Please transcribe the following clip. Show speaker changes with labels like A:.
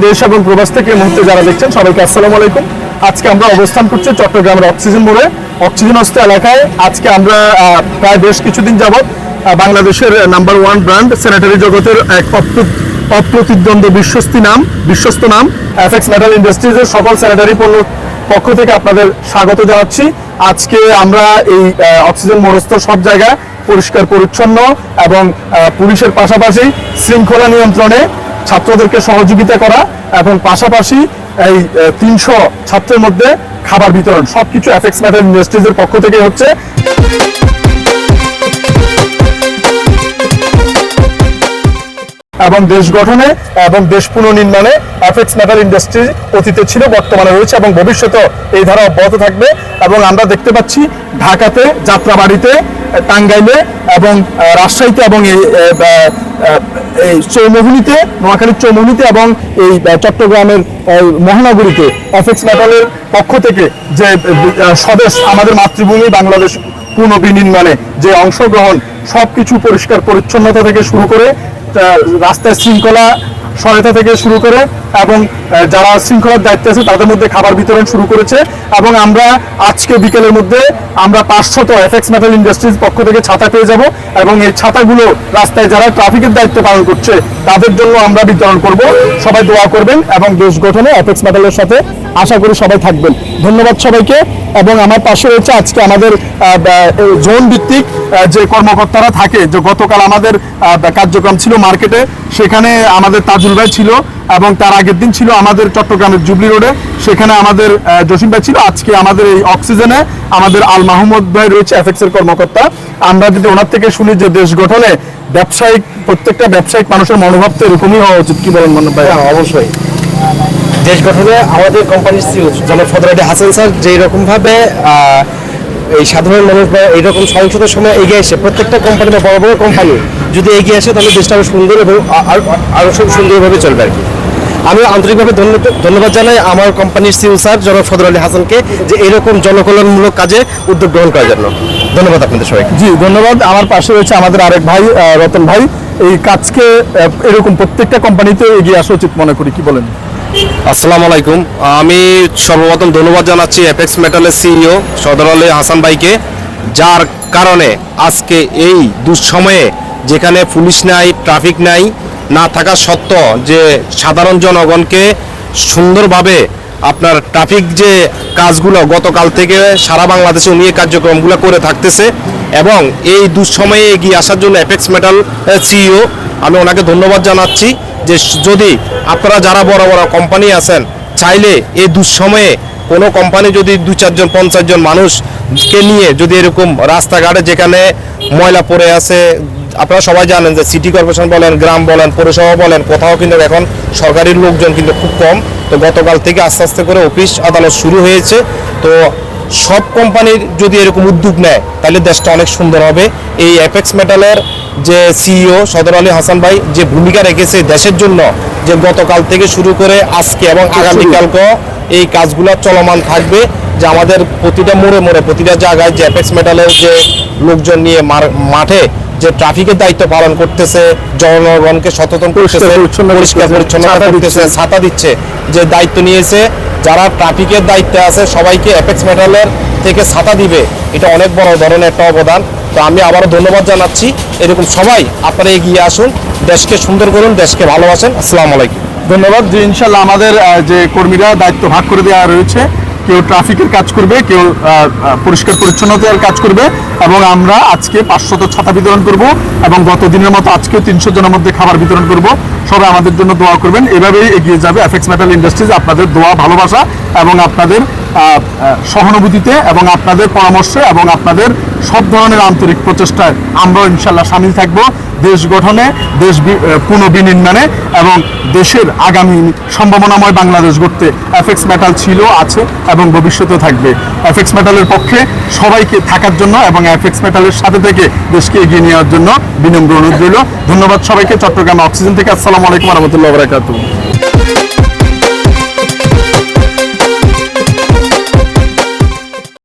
A: দেশ এবং প্রবাস থেকে মুহূর্তে যারা দেখছেন সবাইকে আসসালামু আলাইকুম। আজকে আমরা অবস্থান করছি চট্টগ্রামের অক্সিজেন অক্সিজেন এলাকায়। আজকে আমরা প্রায় বেশ কিছুদিন যাবৎ বাংলাদেশের নাম্বার ওয়ান ব্র্যান্ড স্যানিটারি জগতের এক অপ্র- অপ্রতিদ্বন্দ্ব বিশ্বস্তি নাম, বিশ্বস্ত নাম এফএক্স মেটাল ইন্ডাস্ট্রিজের সকল স্যানিটারি পণ্য পক্ষ থেকে আপনাদের স্বাগত জানাচ্ছি। আজকে আমরা এই অক্সিজেন মোড়স্থ সব জায়গায় পরিষ্কার, পরিচ্ছন্ন এবং পুলিশের পাশাপাশি শৃঙ্খলা নিয়ন্ত্রণে ছাত্রদেরকে সহযোগিতা করা এবং পাশাপাশি এই তিনশো ছাত্রের মধ্যে খাবার বিতরণ, সবকিছু এফেক্স ম্যাটার ইন্ডাস্ট্রিজের পক্ষ থেকে হচ্ছে। এবং দেশ গঠনে এবং দেশ পুনর্নির্মাণে এফএক্স ম্যাটার ইন্ডাস্ট্রি অতীতে ছিল, বর্তমানে রয়েছে এবং ভবিষ্যতেও এই ধারা অব্যাহত থাকবে এবং আমরা দেখতে পাচ্ছি ঢাকাতে, যাত্রাবাড়িতে, টাঙ্গাইলে এবং রাজশাহীতে এবং এই এই চৌমোহনীতে, নোয়াখালীর চৌমোহনীতে এবং এই চট্টগ্রামের মহানগরীতে এফএক্স মেটালের পক্ষ থেকে যে স্বদেশ, আমাদের মাতৃভূমি বাংলাদেশ পুনর্বিনির্মাণে যে অংশগ্রহণ, সবকিছু পরিষ্কার পরিচ্ছন্নতা থেকে শুরু করে রাস্তায় শৃঙ্খলা সহায়তা থেকে শুরু করে এবং যারা শৃঙ্খলার দায়িত্বে আছে, তাদের মধ্যে খাবার বিতরণ শুরু করেছে এবং আমরা আজকে বিকেলের মধ্যে আমরা পাঁচশত এফএক্স মেটাল ইন্ডাস্ট্রিজ পক্ষ থেকে ছাতা পেয়ে যাব এবং এই ছাতাগুলো রাস্তায় যারা ট্রাফিকের দায়িত্ব পালন করছে, তাদের জন্য আমরা বিতরণ করব। সবাই দোয়া করবেন এবং দেশ গঠনে এফএক্স মেটালের সাথে আশা করি সবাই থাকবেন। ধন্যবাদ সবাইকে। এবং আমার পাশে রয়েছে আজকে আমাদের জোন ভিত্তিক যে কর্মকর্তারা থাকে, যে গতকাল আমাদের কার্যক্রম ছিল মার্কেটে, সেখানে আমাদের তাজুল ভাই ছিল এবং তার আগের দিন ছিল আমাদের চট্টগ্রামের জুবলি রোডে। সেখানে আমাদের জসিম ভাই ছিল। আজকে আমাদের এই অক্সিজেনে আমাদের আল মাহমুদ ভাই রয়েছে এফএক্স এর কর্মকর্তা। আমরা যদি ওনার থেকে শুনি যে দেশ গঠনে ব্যবসায়িক, প্রত্যেকটা ব্যবসায়িক মানুষের মনোভাব তো এরকমই হওয়া উচিত, কি বলেন মনে ভাই?
B: হ্যাঁ অবশ্যই। দেশ গঠনে আমাদের কোম্পানির সিও জনাব সদরাটি হাসান স্যার যেই রকম ভাবে এই সাধারণ মানুষ বা এইরকম সহিংসতার সময় এগিয়ে এসে প্রত্যেকটা কোম্পানি বা বড় বড় কোম্পানি যদি এগিয়ে আসে, তাহলে দেশটা আরও সুন্দর এবং আ- আরও আরও সুন্দরভাবে চলবে আর কি। আমি আন্তরিকভাবে ধন্যবাদ জানাই আমার কোম্পানির সিও স্যার জনাব সদর আলী হাসানকে যে এরকম জনকল্যাণমূলক কাজে উদ্যোগ গ্রহণ করার জন্য। ধন্যবাদ আপনাদের সবাইকে।
A: জি ধন্যবাদ। আমার পাশে রয়েছে আমাদের আরেক ভাই রতন ভাই। এই কাজকে এরকম প্রত্যেকটা কোম্পানিতে এগিয়ে আসা উচিত মনে করি কি বলেন?
C: আসসালামু আলাইকুম। আমি সর্বপ্রথম ধন্যবাদ জানাচ্ছি অ্যাপেক্স মেটালের সিইও সদর আলী হাসান ভাইকে যার কারণে আজকে এই দুঃসময়ে যেখানে পুলিশ নাই ট্রাফিক নাই না থাকা সত্ত্বেও যে সাধারণ জনগণকে সুন্দরভাবে আপনার ট্রাফিক যে কাজগুলো গতকাল থেকে সারা বাংলাদেশে উনি কার্যক্রমগুলো করে থাকতেছে এবং এই দুঃসময়ে এগিয়ে আসার জন্য অ্যাপেক্স মেটাল সিইও আমি ওনাকে ধন্যবাদ জানাচ্ছি যে যদি আপনারা যারা বড় বড় কোম্পানি আছেন, চাইলে এই দুঃসময়ে কোনো কোম্পানি যদি দু চারজন, পঞ্চাশ জন মানুষকে নিয়ে যদি এরকম রাস্তাঘাটে যেখানে ময়লা পড়ে আছে, আপনারা সবাই জানেন যে সিটি কর্পোরেশন বলেন, গ্রাম বলেন, পৌরসভা বলেন, কোথাও কিন্তু এখন সরকারি লোকজন কিন্তু খুব কম। তো গতকাল থেকে আস্তে আস্তে করে অফিস আদালত শুরু হয়েছে। তো সব কোম্পানির যদি এরকম উদ্যোগ নেয় তাহলে দেশটা অনেক সুন্দর হবে। এই অ্যাপেক্স মেটালের যে সিইও সদর আলী হাসান ভাই যে ভূমিকা রেখেছে দেশের জন্য যে গতকাল থেকে শুরু করে আজকে এবং আগামীকালকেও এই কাজগুলো চলমান থাকবে যে আমাদের প্রতিটা মোড়ে মোড়ে প্রতিটা জায়গায় যে অ্যাপেক্স মেটালের যে লোকজন নিয়ে মাঠে যে ট্রাফিকের দায়িত্ব পালন করতেছে জনগণকে সচেতন করতেছে পরিষ্কার
A: করতেছে,
C: পরিচ্ছন্ন
A: ছাতা দিচ্ছে।
C: যে দায়িত্ব নিয়েছে যারা ট্রাফিকের দায়িত্বে আছে সবাইকে অ্যাপেক্স মেটালের থেকে ছাতা দিবে। এটা অনেক বড় ধরনের একটা অবদান। তো আমি আবারও ধন্যবাদ জানাচ্ছি। এরকম সবাই আপনারা এগিয়ে আসুন দেশকে সুন্দর করুন দেশকে ভালোবাসেন। আসসালামু আলাইকুম।
A: ধন্যবাদ। যে ইনশাল্লাহ আমাদের যে কর্মীরা দায়িত্ব ভাগ করে দেওয়া রয়েছে কেউ ট্রাফিকের কাজ করবে, কেউ পরিষ্কার পরিচ্ছন্নতার কাজ করবে এবং আমরা আজকে পাঁচশত ছাতা বিতরণ করব এবং গত দিনের মতো আজকে তিনশো জনের মধ্যে খাবার বিতরণ করব। সবাই আমাদের জন্য দোয়া করবেন। এভাবেই এগিয়ে যাবে এফেক্স মেটাল ইন্ডাস্ট্রিজ আপনাদের দোয়া, ভালোবাসা এবং আপনাদের সহানুভূতিতে এবং আপনাদের পরামর্শে এবং আপনাদের সব ধরনের আন্তরিক প্রচেষ্টায় আমরাও ইনশাল্লাহ সামিল থাকব দেশ গঠনে, দেশ পুনর্বিনির্মাণে এবং দেশের আগামী সম্ভাবনাময় বাংলাদেশ গড়তে এফএক্স মেটাল ছিল, আছে এবং ভবিষ্যতেও থাকবে। এফএক্স মেটালের পক্ষে সবাইকে থাকার জন্য এবং এফএক্স মেটালের সাথে থেকে দেশকে এগিয়ে নেওয়ার জন্য বিনম্র অনুরোধ রইল। ধন্যবাদ সবাইকে। চট্টগ্রাম অক্সিজেন থেকে আসসালামু আলাইকুম রহমতুল্লাহ বরাকাতুহ।